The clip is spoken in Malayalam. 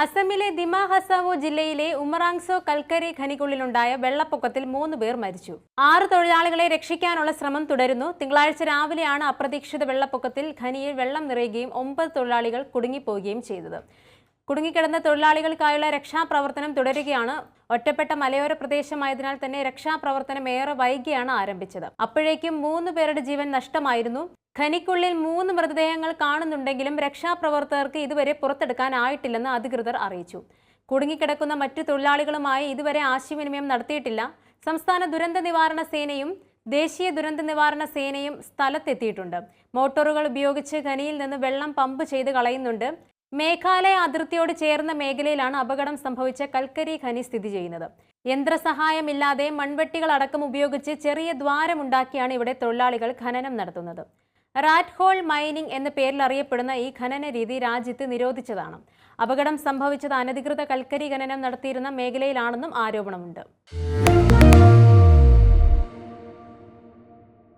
അസമിലെ ദിമ ഹസാവോ ജില്ലയിലെ ഉമറാങ്സോ കൽക്കരി ഖനിക്കുള്ളിലുണ്ടായ വെള്ളപ്പൊക്കത്തിൽ മൂന്ന് പേർ മരിച്ചു. ആറ് തൊഴിലാളികളെ രക്ഷിക്കാനുള്ള ശ്രമം തുടരുന്നു. തിങ്കളാഴ്ച രാവിലെയാണ് അപ്രതീക്ഷിത വെള്ളപ്പൊക്കത്തിൽ ഖനിയിൽ വെള്ളം നിറയുകയും ഒമ്പത് തൊഴിലാളികൾ കുടുങ്ങിപ്പോവുകയും ചെയ്തത്. കുടുങ്ങിക്കിടന്ന തൊഴിലാളികൾക്കായുള്ള രക്ഷാപ്രവർത്തനം തുടരുകയാണ്. ഒറ്റപ്പെട്ട മലയോര പ്രദേശമായതിനാൽ തന്നെ രക്ഷാപ്രവർത്തനം ഏറെ വൈകിയാണ് ആരംഭിച്ചത്. അപ്പോഴേക്കും മൂന്ന് പേരുടെ ജീവൻ നഷ്ടമായിരുന്നു. ഖനിക്കുള്ളിൽ മൂന്ന് മൃതദേഹങ്ങൾ കാണുന്നുണ്ടെങ്കിലും രക്ഷാപ്രവർത്തകർക്ക് ഇതുവരെ പുറത്തെടുക്കാനായിട്ടില്ലെന്ന് അധികൃതർ അറിയിച്ചു. കുടുങ്ങിക്കിടക്കുന്ന മറ്റു തൊഴിലാളികളുമായി ഇതുവരെ ആശയവിനിമയം നടത്തിയിട്ടില്ല. സംസ്ഥാന ദുരന്ത നിവാരണ സേനയും ദേശീയ ദുരന്ത നിവാരണ സേനയും സ്ഥലത്തെത്തിയിട്ടുണ്ട്. മോട്ടോറുകൾ ഉപയോഗിച്ച് ഖനിയിൽ നിന്ന് വെള്ളം പമ്പ് ചെയ്ത് കളയുന്നുണ്ട്. മേഘാലയ അതിർത്തിയോട് ചേർന്ന മേഖലയിലാണ് അപകടം സംഭവിച്ച കൽക്കരി ഖനി സ്ഥിതി ചെയ്യുന്നത്. യന്ത്രസഹായമില്ലാതെ മൺവെട്ടികൾ അടക്കം ഉപയോഗിച്ച് ചെറിയ ദ്വാരമുണ്ടാക്കിയാണ് ഇവിടെ തൊഴിലാളികൾ ഖനനം നടത്തുന്നത്. റാറ്റ് ഹോൾ മൈനിംഗ് എന്ന പേരിൽ അറിയപ്പെടുന്ന ഈ ഖനന രീതി രാജ്യത്ത് നിരോധിച്ചതാണ്. അപകടം സംഭവിച്ചത് അനധികൃത കൽക്കരി ഖനനം നടത്തിയിരുന്ന മേഖലയിലാണെന്നും ആരോപണമുണ്ട്.